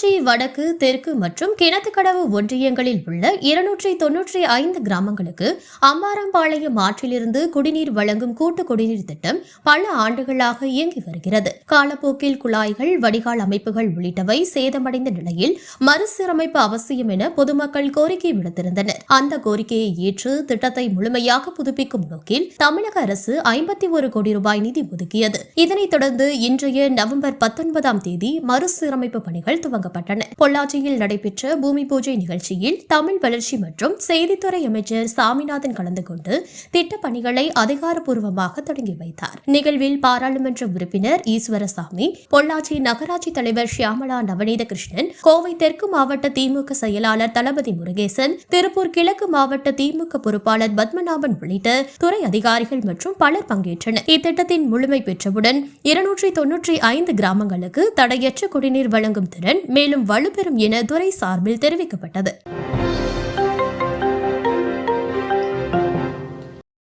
பொள்ளாச்சி வடக்கு தெற்கு மற்றும் கிணத்துக்கடவு ஒன்றியங்களில் உள்ள இருநூற்றி தொன்னூற்றி ஐந்து கிராமங்களுக்கு அம்பாரம்பாளையம் ஆற்றிலிருந்து குடிநீர் வழங்கும் கூட்டு குடிநீர் திட்டம் பல ஆண்டுகளாக இயங்கி வருகிறது. காலப்போக்கில் குழாய்கள் வடிகால் அமைப்புகள் உள்ளிட்டவை சேதமடைந்த நிலையில் மறுசீரமைப்பு அவசியம் என பொதுமக்கள் கோரிக்கை விடுத்திருந்தனர். அந்த கோரிக்கையை ஏற்று திட்டத்தை முழுமையாக புதுப்பிக்கும் நோக்கில் தமிழக அரசு ஐம்பத்தி ஒரு கோடி ரூபாய் நிதி ஒதுக்கியது. இதனைத் தொடர்ந்து இன்றைய நவம்பர் பத்தொன்பதாம் தேதி மறுசீரமைப்பு பணிகள் துவங்கப்பட்டன பொள்ளாச்சியில் நடைபெற்ற பூமி பூஜை நிகழ்ச்சியில் தமிழ் வளர்ச்சி மற்றும் செய்தித்துறை அமைச்சர் சாமிநாதன் கலந்து கொண்டு திட்டப் பணிகளை அதிகாரப்பூர்வமாக தொடங்கி வைத்தார். நிகழ்வில் பாராளுமன்ற உறுப்பினர் ஈஸ்வரசாமி பொள்ளாச்சி நகராட்சி தலைவர் ஷியாமலா நவநீத கிருஷ்ணன் கோவை தெற்கு மாவட்ட திமுக செயலாளர் தளபதி முருகேசன் திருப்பூர் கிழக்கு மாவட்ட திமுக பொறுப்பாளர் பத்மநாபன் உள்ளிட்ட துறை அதிகாரிகள் மற்றும் பலர் பங்கேற்றனர். இத்திட்டத்தின் முழுமை பெற்றவுடன் இருநூற்றி தொன்னூற்றி ஐந்து கிராமங்களுக்கு தடையற்ற குடிநீர் வழங்கும் திறன் மேலும் வலுப்பெறும் என துறை சார்பில் தெரிவிக்கப்பட்டது.